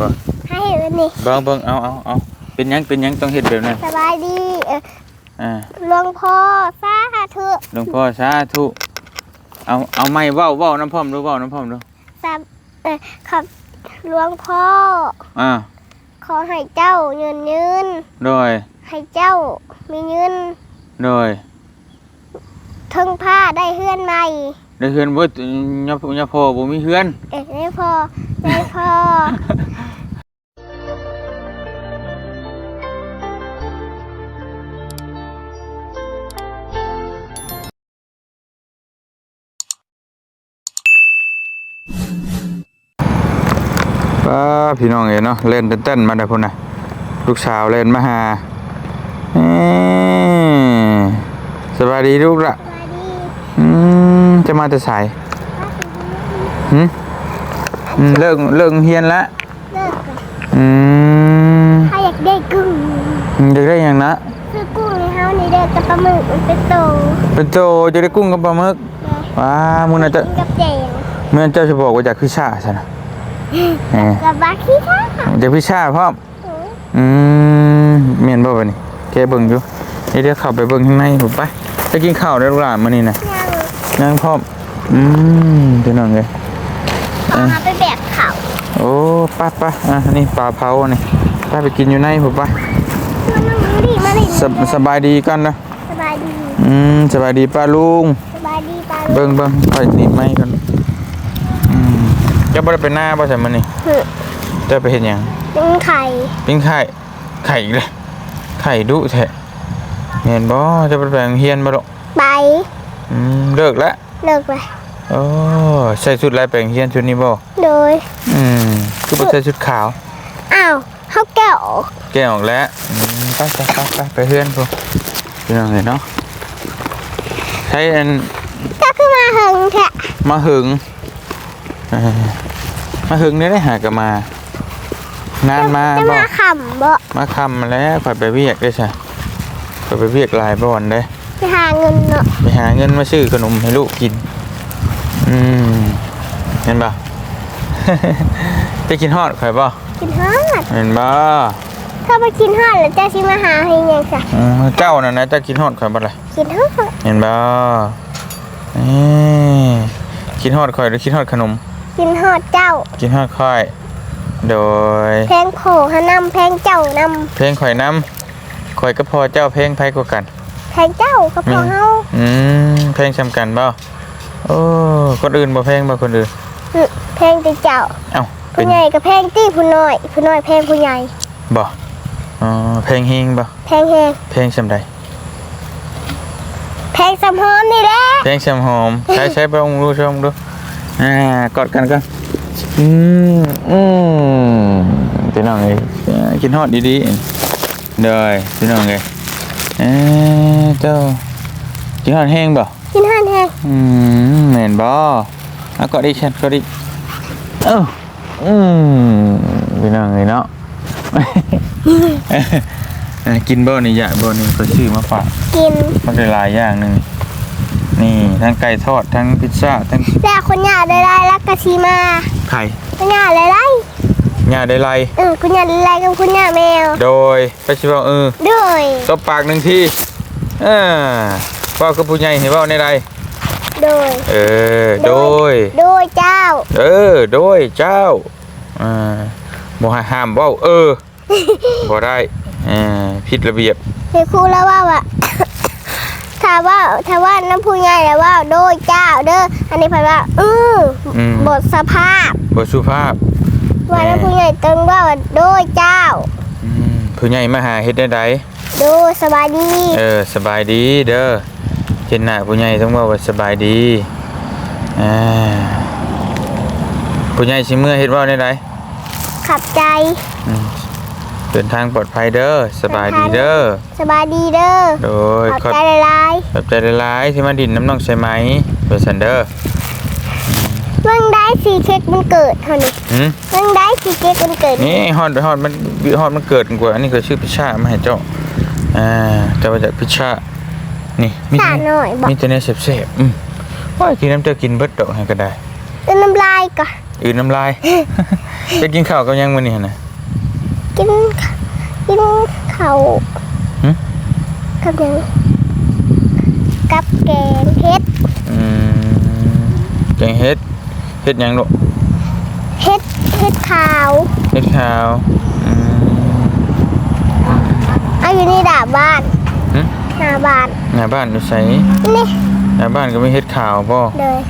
บ่ให้เห็นวันนี้เบิ่งเบิ่งเอาเอาเอาเป็นหยังเป็นหยังต้องเฮ็ดแบบนั้นสบายดีเอออ่าหลวงพ่อสาธุหลวงพ่อสาธุเอาเอาไม้เว้าเว้าน้ำพร้อมดูเว้าน้ำพร้อมดูสาเออขอบหลวงพ่อ อ่าขอให้เจ้าเงินยืนโดยให้เจ้ามีเงินโดยทึงผ้าได้เฮือนใหม่ได้เฮือนบ่ยะยะพ่อบ่มีเฮือน เอ๊ะได้พอได้พอ ป้าพี่น้องเอ๋เนาะเล่นเต้นๆมาได้พุ่นน่ะลูกสาวเล่นมาหาเอ้ยสบายดีลูกละสบายดีอืมจะมาแต่สายหืมอืมเลิกเลิกเฮียนละเลิกกันอืมถ้าอยากได้กุ้งเด็กได้หยังนะซื้อกุ้งในเฮานี่เด้อกับปลาหมึกมันเป็นโตเป็นโตจะได้กุ้งกับปลาหมึกนะว้ามึงน่ะจะกินกับแจงเมื่อเจ้าจะบอกว่าอยากพิชชาใช่นะเออกับบาขี้ค่ะอยากพิชชาพร้อมอืมเมียนบ่บัดนี้แกเบิ่งอยู่เดี๋ยวเดี๋ยวเข้าไปเบิ่งข้างในผมไปจะกินข้าวได้ลูกหลานมื้อนี้น่ะยังนั่งพร้อมอืมพี่น้องเอ้ยเอามาไปแบกเขาโอ้ไป้าป้าอะนี่ปลาเผานี่ไปไปกินอยู่ในผมไปมานั่งดิมาดิสบสบายดีกันนะสบายดี อืมสบายดีป้าลุง สบายดีปลาเบิ่งเบิ่งค่อยหนีบไม้กันอืมเจะบ่ได้ไปหน้าบ่ใช่มื้อนี้หึเจะไปเฮ็ดหยังเป็นไข่ปิ้งไข่ไข่อีกเลยไข่ดุแท้เห็นบ่จะไปแปลงเฮียนบ่ดอกไปอืมเลิกแล้วเลิกไปโอ้ใส่ชุดลายแปลงเฮียนชุดนี้บ่โดยอืมคือบ่ใส่ชุดขาวอ้าวเขาแก้วออกแกะออกแล้วอืมไปไปไปไปไปเฮือนพุ่นพี่น้องเห็นเนาะใช้อันก็ขึ้นมาหึงแทะมาหึงเอ่อ มาหึงนี่ได้หากนมา งานมาจะบ่มาขำบ่มาคำมาแล้วข่อยไปเวียกได้ใช่ข่อยไปเวียกหลายบ่อนได้ไปหาเงินเนาะไปหาเงินมาซื้อขนมให้ลูกกิน อืมเห็นปะ จะกินฮอดข่อยบ่กินฮอดเห็นบ่ถ้าไปกินฮอดแล้วเจะชิมาหาให้ยังจ้ะอืมเจ้าน่ะนะจะกินฮอดข่อยบ่ล่ะกินฮอดเห็นบ่นี่กินฮอดข่อยหรือกินฮอดขนม กินฮอดเจ้า กินฮอดข่อย โดยแพงโขหานำแพงเจ้านเพลงข่อยน้ำข่อยก็พอเจ้าเพลงไผกว่ากันำแพงเจ้าก็พอเฮาอืมเพลงสำกันบ่โอ้คนอื่นบ่เพลงบ่คนอื่นหึแพงแต่เจ้าเอ้าเป็ผู้นใหญ่ก็แพงตี้ผู้น้อย ผู้น้อยแพงผู้ใหญ่ บ่อ๋อเพลงเฮงบ่แพงแฮงเพลงสำใดแพงสำฮอนนี่แหละเพลงสำหอมใช้ใช้ไปองดูชมดู อ่ากอดกันกันอืมอืมพี่น้องเอ้ยเอ่อกินฮอดดีๆเด้อพี่น้องเอ้ยเอ้ยเจ้ากินฮอดแห้งบ่กินฮอดแฮงอืมแม่นบ่อะกอดอีกฉันกอดอีกเอ้าอืมพี่น้องเอ้ยเนาะเอ้ยกินบ่นี่อยากบ่นี่ก็ชื่อมาฝากกินมันได้หลายอย่างหนึ่ง นี่ทั้งไก่ทอดทั้งพิซซ่าทั้งแล้วคนหยาได้ไรแล้วก็ชีมาไข่คนหยาได้ไรหญ้าได้ไรเออคุณหยาได้ไรกับคุณหยาแมว โดยไปชิบอกเออด้วยตบปากหนึ่งทีเออเว่ากับผู้ใหญ่เห็นว่าในไรโดย เออ โดย โดยเจ้า เออ โดยเจ้าอ่าบ่ให้ห้ามเว้าเออบ่ได้เออผิดระเบียบเฮ้ยครูแล้วว่าว่ะ ถ้าว่าถ้าว่าน้ำผู้ใหญ่แล้วว่าโดยเจ้าเด้ออันนี้พันว่าอืออืม บทสภาพบ่สุภาพ ว่าน้ำผู้ใหญ่ตึงว่าโดยเจ้า อืมผู้ใหญ่มาหาเฮ็ดได้ใดโดยสบายดีเออสบายดีเด้อเห็นหน้าผู้ใหญ่ต้องบอกว่าสบายดีอ่าผู้ใหญ่ชิเมื่อเฮ็ดเว่าได้ไรขับใจ เดินทางปลอดภัยเด้อสบายดีเด้อสบายดีเด้อโดยขับขอบใจหลายขอบใจหลายๆที่มาดินน้ำน้องใช่ไหมเบอร์ซันเดอร์ๆเมื่อได้สีเค้กมันเกิดเท่านี้หืมเมื่อได้สีเค้กมันเกิดนี่ฮอดฮอดมันฮอดมันเกิดกว่าอันนี้ก็ชื่อพิชชามาให้เจ้าอ่าจะมาจากพิชชานี่มีสาแต่หน่อยบอกมีแต่เนี่ยเสพๆอืมว่ากินน้ำเจ้ากินเบิดดอกให้ก็ได้เออน้ำลายก่อนอื่นน้ำลายจะกินข้าวกับยังมื้อนี้หั่นน่ะ กินกินเขาวหึ กับหยังกับแกงเฮ็ดอืมแกงเฮ็ดเฮ็ดหยังลูกเฮ็ดเฮ็ดขาวเฮ็ดข้าวอืม เอาอยู่นี่ดาบบ้านหึ หน้าบ้านหน้าบ้านอยู่ไสนี่หน้าบ้านก็มีเฮ็ดข้าวบ่เลย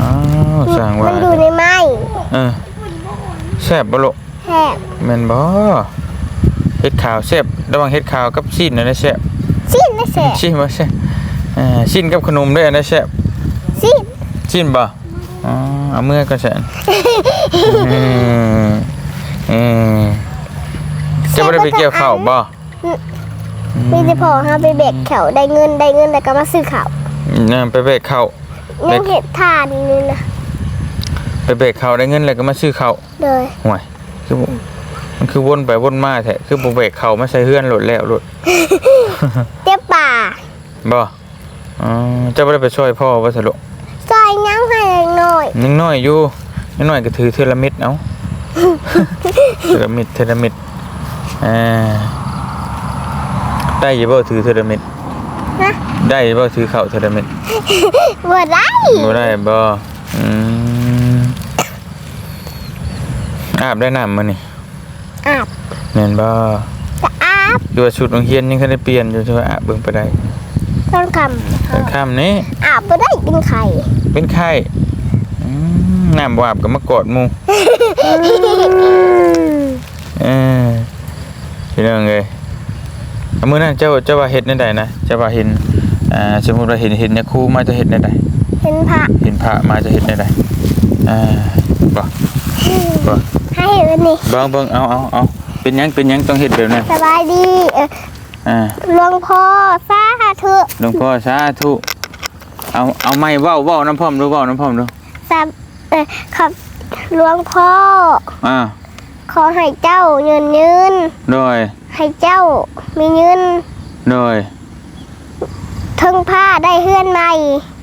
อ้าวสร้างว่ามันอยู่ในไม้เออแซ่บบ่ลูก แหบแม่นบ่เฮ็ดข้าวแซ่บระหว่างเฮ็ดข้าวกับชิ้นนั่นนะแซ่บสิ้นนะแสบชิ้นบ่แซ่บอ่าชิ้นกับขนมด้วยอันนั้นแซ่บสิ้นชิ้นบ่อ๋อเอามือก็แซ่บเออเออจะบ่ได้ไปเกี่ยวข้าวบ่มีแต่พอฮะไปเบกแขวได้เงินได้เงินแล้วก็มาซื้อข้าวน่าไปเบรกข้าวยังเห็ดทานนี่นะไปเบรกข้าวได้เงินแล้วก็มาซื้อข้าวเลยห่วย คือบ่มันคือวนไปวนมาแท้คือบ่เบรกข้าวมาใส่เฮือนโหลดแล้วโหลดเตี้ยป่าบ่อ๋อจะบ่ได้ไปช่วยพ่อว่าสรุปซอยยังให้หน่อยยังน้อยอยู่ยังน้อยก็ถือเทอละเม็ดเอาเทอละเม็ดเทอละเม็ดอ่าได้อยี่บ่ถือเทอละเม็ดนะได้อยี่บ่ถือข้าวเทอละเม็ดบ่ได้บ่ได้บ่อืม อาบได้น้ำมื้อนี่อาบแม่นบ่จะอาบดูว่าชุดโรงเรียนยังคันได้เปลี่ยนอยู่ใช่ว่าอาบเบิ่งไปได้ต้นคแต่ค่ำนี้ำอาบบ่ได้เป็นไข่เป็นไข้อืมน้ำบ่อาบก็มากอดหมู่เออพี่น้องเอ้ยเอามื้อนั้นเจ้าเจ้าว่าเฮ็ดแนวใดนะเจ้าว่าเห็นอ่าสมมุติว่าเห็นเห็นเนี่ยครูมาจะเฮ็ดแนวใดเป็นพระเห็นพระมาจะเฮ็ดแนวใดอ่าบ่บ่ให้เห็น วันนี้เบิ่งเบิ่งเอาเอาเอาเป็นหยังเป็นหยังต้องเฮ็ดแบบนั้นสบายดีเอออ่าหลวงพ่อสาธุหลวงพ่อสาธุเอาเอาไม้เว้าเว้าน้ำพร้อมดูเว้าน้ำพร้อมดูสาเออขอบหลวงพ่ออ่าขอให้เจ้าเงินยืนโดยให้เจ้ามีเงินโดยทึงผ้าได้เฮือนใหม่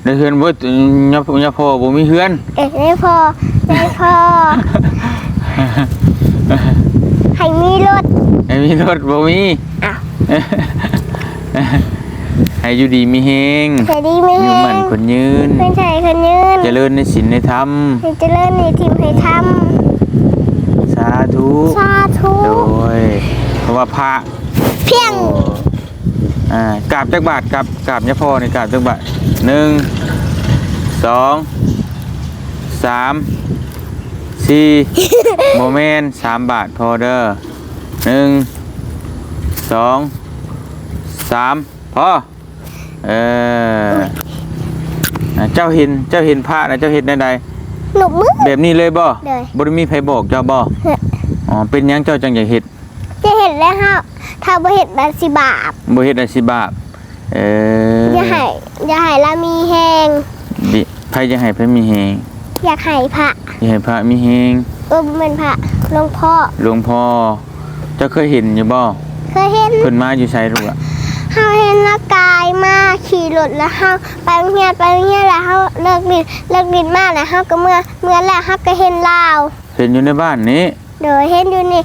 ได้เฮือนบ่ยะยะพ่อบ่มีเฮือน เอ๊ะได้พอได้พอ ให้มีรถให้มีรถบ่มีอ้าวให้อยู่ดีมีเฮงใส่ดีไม่อยู่แห้มันงคนยืนเป็นชายคนยืนเจริญในศีลในธรรมให้เจริญในทีมให้ทสาธุำสาธุโดยเพราะว่าพระเพียงโอ้อ่ากราบจักบาทกราบกราบยะพ่อนี่กราบจักบาทหนึ่งสองสาม สี่โมเมนต์สามบาทพอเด้อหนึ่งสองสามพอเอออะเจ้าเห็นเจ้าเห็นพระนะเจ้าเห็นได้ใดหนุกมือแบบนี้เลยบ่เลยบ่ได้มีไผบอกเจ้าบ่เฮ้ยอ๋อเป็นหยังเจ้าจังอยากเฮ็ดจะเห็นแล้วฮะถ้าบ่เห็นแบบสิบาปบ่เฮ็ดอาชีพบาปเอออย่าให้อย่าให้ละมีแหงดิไผจะให้ไผมีแฮง อยากให้พระอยากให้พระมีแฮงเออบ่เป็นพระหลวงพ่อหลวงพ่อเจ้าเคยเห็นอยู่บ่เคยเห็นเพิ่นมาอยู่ไสลูกอะเฮาเห็นละกายมาขี่รถแล้วเฮาไปโรงเรียนไปโรงเรียนแล้วเฮาเลิกดินเลิกดินมาแล้วเฮาก็เมื่อเมื่อแล้วเฮาก็เห็นลาวเห็นอยู่ในบ้านนี้เดี๋ยวเห็นอยู่นี่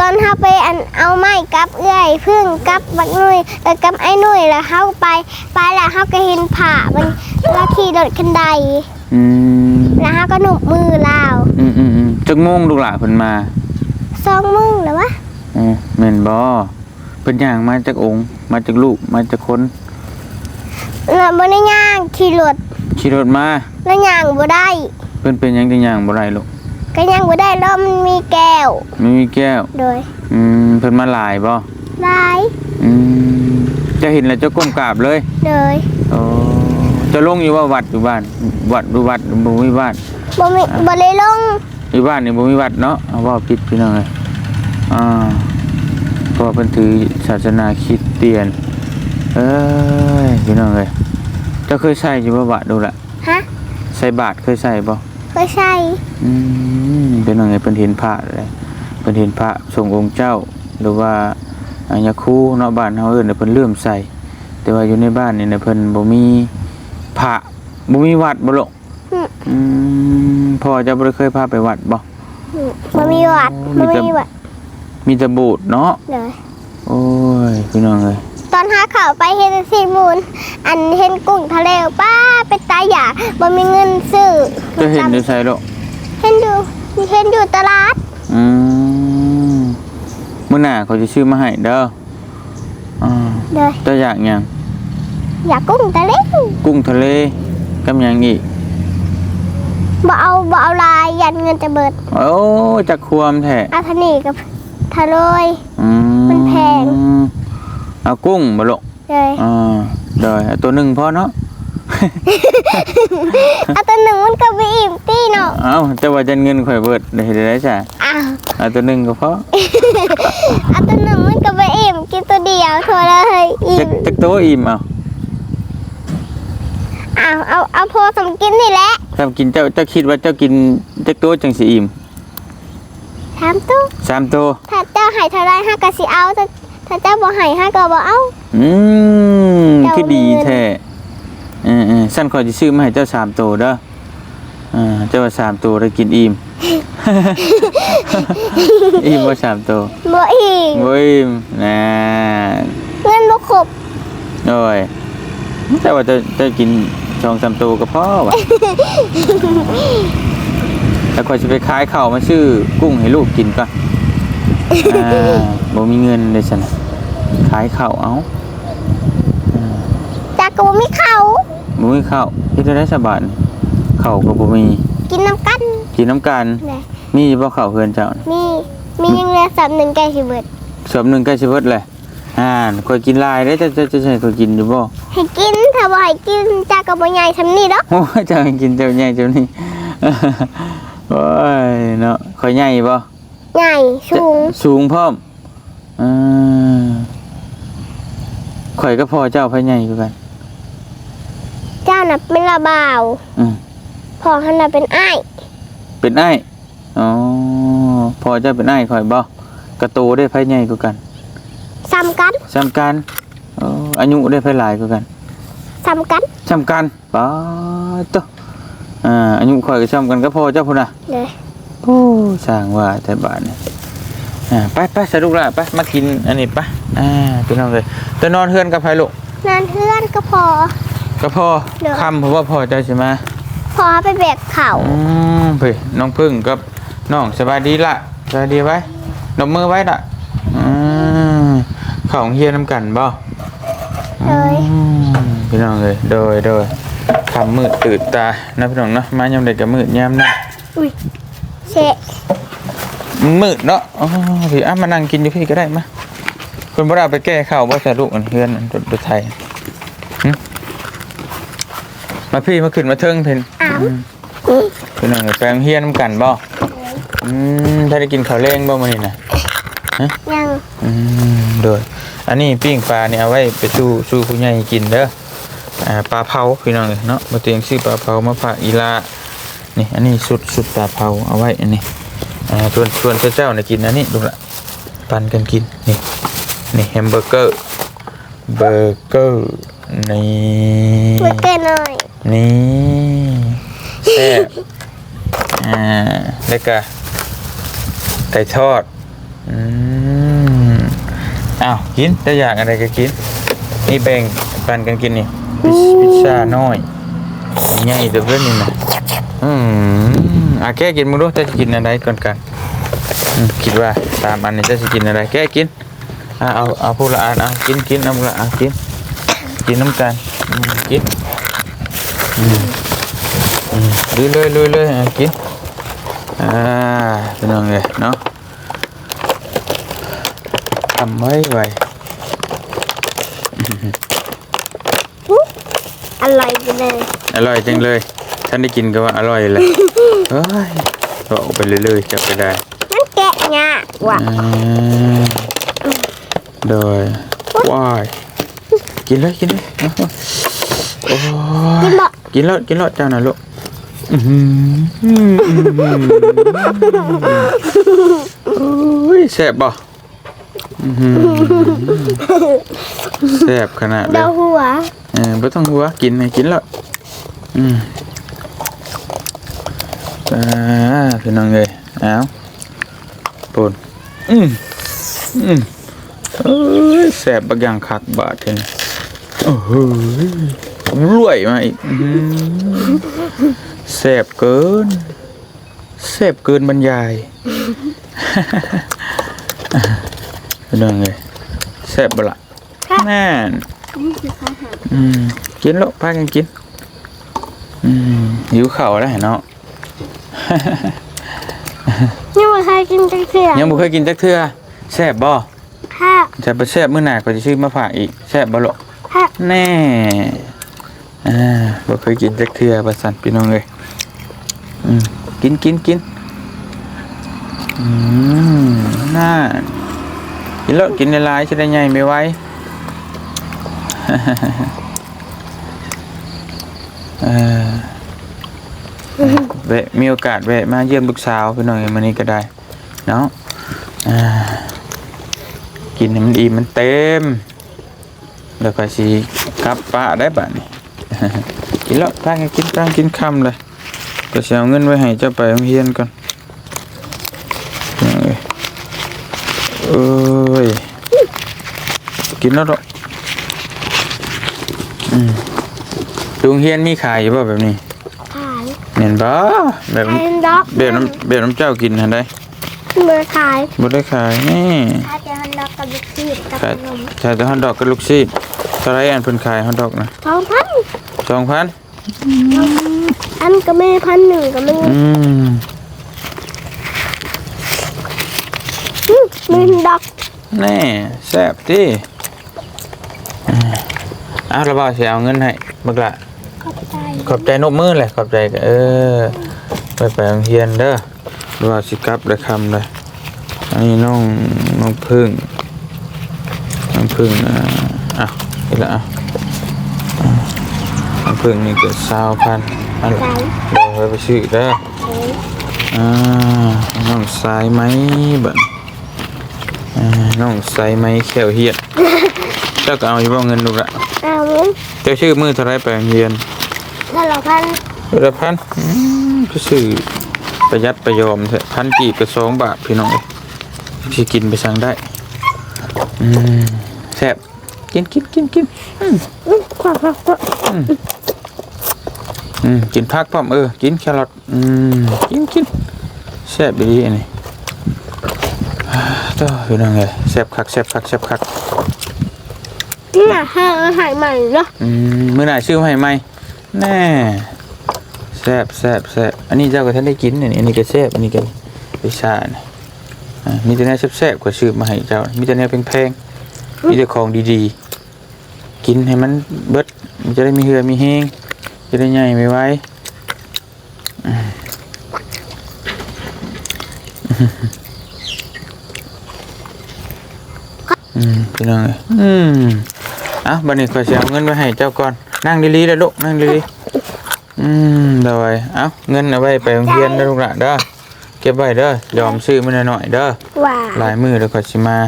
ตอนเฮาไปอันเอาไม้กับเอื้อยพึ่งกับบักนุ่ยเออกับไอ้นุ่ยแล้วเฮาไป ไปแล้วเฮาก็เห็นผ่ามันแล้วขี่รถคันใดอืม แล้วเฮาก็หนุบมือลาวอืมอืมอืมจักโมงลูกหล่ะเพิ่นมาสองมึงแล้ววะเออแม่นบ่เพิ่นย่างมาจากองค์ มาจากลูกมาจากคนแล้วบ่ได้ย่างขี่รถขี่รถมาแล้วย่างบ่ได้เพิ่นเป็นหยังจังย่างบ่ได้ลูกก็ย่างบ่ได้แล้วมันมีแก้วไม่มีแก้ว โดยอืมเพิ่นมาหลายบ่ลายอืมจะเห็นแล้วเจ้าก้มกราบเลย โดยโอ้ จะลงอยู่ว่าวัดอยู่บ้าน วัดดูวัดบ่มีวัดบ่มีบ่ได้ลงอยู่บ้านนี่บ่มีวัดเนาะเอาว่าผิดพี่น้องเอ้ยอ่าเพราะว่าเพิ่นถือศาสนาคริสเตียน เอ้ยพี่น้องเอ้ยเจ้าเคยใส่อยู่บ่บาทดูละฮะใส่บาทเคยใส่บ่ก็ใช่อืมพี่น้องเอ้ยเพิ่นเห็นพระเลยเพิ่นเห็นพระทรงองค์เจ้า หรือว่าอัญญคูเนาะบ้านเฮาเอิ้นน่ะเพิ่นเลื่อมใส่แต่ว่าอยู่ในบ้านนี่นะเพิ่นบ่มี พระบ่มีวัดบ่ลูกอืมอืมพ่อเจะบ่ได้เคยพาไปวัดบ่บมันมีวัดมีมันแต่มีวัดมีแต่บูดเนาะเลยโอ้ยพี่น้องเอ้ยตอนหาข่าวไปเห็นสีมูล อันเห็นกุ้งทะเลป้าเป็นตาหยาบ่มีเงินซื้อจะเห็นอยู่ใส่ลูกเห็นอยู่เห็นอยู่ตลาดอืมมื้อหน้าเขาจะซื้อมาให้เด้ออ่าเลยเจะอยากหยัง อยากกุ้งทะเลกุ้งทะเลกับหยังอีกบ่เอาบ่เอาลายยันเงินจะเบิดโอ้จักความแท้เอาทะนีกับทะเลย อืมันแพง เอากุ้งบ่ลูกเลยอ่าได้เอาตัวหนึงพอเนาะ เอาตัวหนึ่งมันก็ไปอิ่มตี้เนาะเอ้าแต่ว่าจันเงินข่อยเบิดได้เฮ็ดได้จ้ะอ้าวเอาตัวหนึงก็พอเอาตัวหนึ่งมันก็ไปอิ่มกินตัวเดียวโทรเลยอิ่จักมจักโตอิ่มเอา อ้าวเอาเอาพอสมกินนี่แหละถ้ากินเจ้าเจ้าคิดว่าเจ้ากินจักโตจังสิอิ่มถามตู้สามโตถ้าเจ้าให้เท่าไรห้าก็สิเอาถ้าถ้าเจ้าบ่ให้ห้าก็บ่เอา อืมเจ้า คือดีเงินแท้เออๆสั้นข่อยสิซื้อมาให้เจ้าสามโตเด้ออ่าเจ้าว่าสามโตได้กินอิ่ม อิ่มบ่สามโตบ่อิ่มบ่อิ่มนะเงินบ่ครบ โอ้ยแต่ว่าจะจะกิน สองสามตัวก็พอวะแล้วก็จะไปขายข้าวมาซื้อกุ้งให้ลูกกินก่อนอ่าบ่มีเงินเลยฉันขายข้าวเอาจากก็บ่มีเขาวบ่มีข้าวเฮ็ดได้สบายนี่ข้าวก็บ่มี กินน้ำกันกินน้ำกันแหละมีบ่ข้าวเพื่อนเจ้าน่ะมี มียังเหลือสามหนึ่งแก่สิเบิดสอบหนึงใกล้สิเบิดเลย อ่านข่อยกินหลายเด้จะจะจะใช่ข่อยกินอยู่บ่ให้กินถ้าบ่ให้กินจากก็บ่ใหญ่ซำนี้ดอกโอ้ยเจ้าให้กินเจ้าใหญ่เจ้านี่โอ้ยเนาะข่อยใหญ่บ่ใหญ่สูงสูงพร้อมอ่าข่อยก็พอเจ้าพะใหญ่คือกันเจ้าน่ะเป็นระบ่าวอืมพ่อหันน่ะเป็นอ้ายเป็นไอ้ายอ๋อพอเจ้าเป็นไอ้ายข่อยบ่กระโตได้พะใหญ่คือกัน ซ้ำกันซ้ำกันอ๋ออายุได้พะหลายคือกันซ้ำกันซ้ำกันป๊าดโตอ่าอายุข่อยก็ซ้ำกันก็พอเจ้าพุ่นน่ะ เลยโอ้สร้างว่าแต่บ้านนี่อ่าไปไปสรุปละไปมากินอันนี้ไปอ่าพี่น้องเลยจะนอนเฮือนกับไผลูกนานเพื่อนก็พอ ก็พอเดี๋ยว คำเพราะว่าพอเจ้าใช่ไหมพอไปแบกเขาอืมเพ่น้องพึ่งกับน้องสบายดีละสบายดีไว้ดมมือไว้ละอืม เของเฮียน้ำกันบ่เลยอืมพี่น้องเลยโดยโดยคำมืดตื่นตานะพี่น้องเนาะมายามเด็กกับมืดยามนะอุ้ยเชะมันมืดเนาะอ๋อพี่อะมานั่งกินอยู่พี่ก็ได้มาคุณบ่ได้เอาไปแก้ข้าวบ่ใส่ลูกอันเฮือนอันรถไทยหึมาพี่มาขึ้นมาเทิงเพิ่นอ้าวพี่น้องไปโรงเฮียนน้ำกันบ่ อืมถ้าได้กินข้าวแรงบ่มื้อนี้น่ะยัง อืม โดยอันนี้ปิ้งปลาเนี่ยเอาไว้ไปสู้สู้ผู้ใหญ่กินเด้ออ่าปลาเผาพี่น้องเอ้ยเนาะบ่เตียงซื้อปลาเผามาฝากอีลานี่อันนี้สุดสุดปลาเผาเอาไว้อันนี้อ่าชวนชวนเจ้าๆน่ะกินอันนี้ดูละปันกันกินนี่นี่แฮมเบอร์เกอร์เบอร์เกอร์นี่เมื่อเกินหน่อยนี่แซ่บอ่าแล้วก็ไก่ทอดอืมอ้าวกินถ้าอยากอะไรก็กิน นี่แบ่งปันกันกินนี่พิซซ่าน้อยใหญ่ตัวเพื่อนนี่นะอืมอะแกกินมึงดูจะกินอะไรก่อนกันคิดว่าตามอันนี้จะกินอะไรแกกินอะเอาเอาพูละอันเอากินกินเอาพูละอันกินกินน้ำกันอืมกินลุยเลยลุยเลยอะกินอ่าพี่น้องเลยเนาะ ทำไว้ไว้อร่อยไปเลยอร่อยจังเลย ท่านได้กินก็ว่าอร่อยเลยเฮ้ยบอกไปเรื่อยๆจับไปได้มันแกะง่ะว่ะอ่าโดยว้ายกินเลยกินเลยเอาโอ้กิยนบ่กินแล้วกินแล้วเจ้าหน่ะลูกอื้อหือโอ้ยแซ่บบ่อื้อหือ แซ่บขนาดเลเดายหัวเออบ่ต้องหัวกินให้กินแล้วอืมอ่าพี่น้องเอ้ยเอาปุ่นอืมอืมเอ้ยแสบบักอย่างคักบาดเทนโอ้โหรวยมาอีกอื้อหือแสบเกินแสบเกินบรรยาย เป็นยังไงแสบบ่ละแน่นอืมกินแล้วพากันกิน อืมหิวเข่าวแล้วเนาะ นี่มันเคยกินจังเสียยังบ่เคยกินจักเทื่อแซ่บบ่ค่ะจะไปแซ่บมื้อหน้าก็จะซื้อมาฝากอีกแซ่บบ่ลูกค่ะแน่อ่าบ่เคยกินจักเทื่อว่าซั่นพี่น้องเอ้ยอืมกินกินกินอืมน่า กินแล้วกินหลายๆสิได้ใหญ่ไม่ไหวเออแวะมีโอกาสแวะมาเยี่ยมลูกสาวพี่น้องเอ้ยมื้อนี้ก็ได้เนาะอ่ากินให้มันอิ่มมันเต็ม แล้วก็สิกลับป้าได้บัดนี้กินแล้วตั้งให้กินตั้งกินค่ำเลยก็สิเอาเงินไว้ให้เจ้าไปโรงเรียนก่อนเอาเอ้ยเอ้ย กินแล้วดอกอืมโรงเรียนมีขายอยู่บ่แบบนี้ขายเห็นบ่แบบขายด็อกแบบน้ำแบบน้ำเจ้ากินหั่นได้เมื่อขายบ่ได้ขายนี่ถ้าจะฮันด็อกกับบิสกิตกับขายขนมขายแต่ฮอทดอกกับลูกชีสเท่าไหรอันเพิ่นขายฮอทดอกนะสองพันสองพันอันก็ไม่พันหนึ่งก็ไม่อืมอืมมีด็อกแน่แซ่บติอ่า อ้าวระบาสิเอาเงินให้บักละขอบใจขอบใจนกมือเลยขอบใจก็เออ ไปไปโรงเรียนเด้อระบาสิกลับได้คำเลยอันนี้น้องน้องพึ่งน้องพึ่งอ่าอะนี่ละอะอ่าน้องพึ่งนี่เกิดสาวพันอันใจเดี๋ยวไว้ไปซื้อเด้อเอ้ยอ่าน้องสายไหมบัดอ่าน้องสายไหมแขวเฮียดเจ้าก็เอาอยู่บ่เงินลูกละเอาเงินเจ้าชื่อมือเท่าไรไปโรงเรียนแล้วเราพันเดือพันอืมก็ซื้อประหยัดประยอมเถอะพันกีบก็สองบาทพี่น้องเอ้ยที่กินไปสั่งได้อืมแซ่บกินกินกินกินอืมอืมขอบคุณครับอืมกินผักพร้อมเออกินแครอทอืมกินกินแซ่บดีอันนี้อ่าต่อพี่น้องเอ้ยแซ่บคักแซ่บคักแซ่บคัก นี่น่ะให้อาหารใหม่เนาะอืมมื้อหน้าชื่อมาให้ไหมแน่แซ่บแซ่บแซ่บอันนี้เจ้าก็ท่านได้กินเนี่ยอันนี้ก็แซ่บอันนี้ก็วิชาเนี่ยอ่ามีแต่แนวแซ่บๆกว่าชื่อมาให้เจ้ามีแต่แนวแพงๆมีแต่ของดีๆ กินให้มันเบิดมันจะได้มีเหือมีแห้งจะได้ใหญ่ไม่ไหวอืมอืมพี่น้องเอ้ยอืม อะบันนี้ขอเสียเงินไว้ให้เจ้าก่อนนั่งดีๆเลยลูกนั่งดีๆอืมเดี๋ยวไว้เอาเงินเอาไว้ไปโรงเรียนนะลูกหละเด้อเก็บไว้เด้อยอมซื้อมันหน่อยๆเด้อว้าหลายมือเดี๋ยวขอยสิมา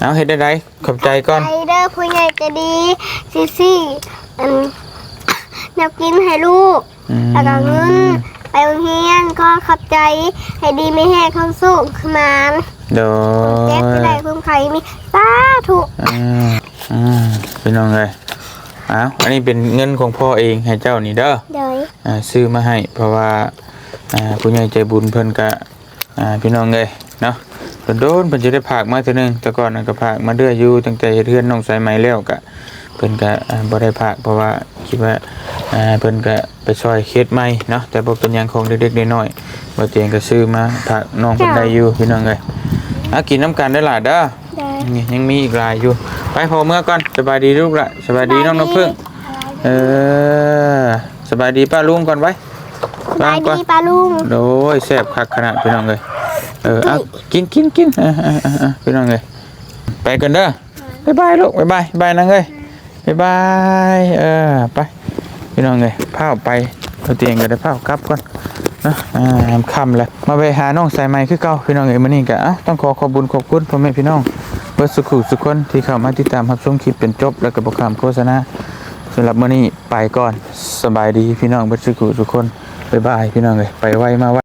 เอาเฮ็ดได้ไดขอบใจก่อนไอเดอร์ผู้ใหญ่ใจะดีซิซี่อันแนวกินให้ลูกอืมแล้วก็เงินไปโรงเรียนก็ขับใจให้ดีไม่แห้ข้างสูงขึ้นมาเดี๋ยวเจ็บที่ไหนเพิ่มไข่มีสาธุ อ่าอ่าพี่น้องเลยเอาอันนี้เป็นเงินของพ่อเองให้เจ้านี่เด้อเดี๋ยวอ่าซื้อมาให้เพราะว่าอ่าผู้ใหญ่ใจบุญเพิ่นก็อ่าพี่น้องเลยเนาะเพิ่นโดนเพิ่นจะได้ผากมาเทื่อนึงแต่ก่อนน่ะก็ผากมาเรื่อยอยู่ตั้งแต่เฮ็ดเรือนน้องสายไหมแล้วก็เพิ่นก็อ่าบ่ได้ผากเพราะว่าคิดว่าอ่าเพิ่นก็ไปซอยเคสใหม่เนาะแต่บ่เป็นหยังของเล็กๆน้อยๆบ่เตียงก็ซื้อมาผากน้องเพิ่นได้อยู่พี่น้องเลยอะกินน้ำกันได้อล่ะเด้อเดี๋ยว นี่ยังมีอีกหลายอยู่ ไปพอเมื่อก่อนสบายดีลูกละสบายดีน้องน้ำพึ่งเออสบายดีป้าลุงก่อนไว้บายก่อนดีปลาลุงโอ้ยแซ่บคักขนาดพี่น้องเลยเออเอากินกินกินเออเออเออเออพี่น้องเลยไปกันเด้อบ๊ายบายลูกบ๊ายบายบ๊ายบายนางเลยบ๊ายบายเออไปพี่น้องเลยพาออกไปเอาเตียงกันได้พาออกกลับก่อนนะ อ่าคำแล้วมาไปหาน้องสายไม้คือเก่าพี่น้องเอ๋มานี่ก็อะต้องขอขอบคุญขอบคุณพ่อแม่พี่น้องเพื่อสุขุสุขคนที่เข้ามาติดตามรับชมคลิปเป็นจบ แล้วก็บอกคำโฆษณาสำหรับมื่อนี้ไปก่อนสบายดีพี่น้องเพื่อสุขุสุขคนบ๊ายบายพี่น้องเลยไปไวมาไว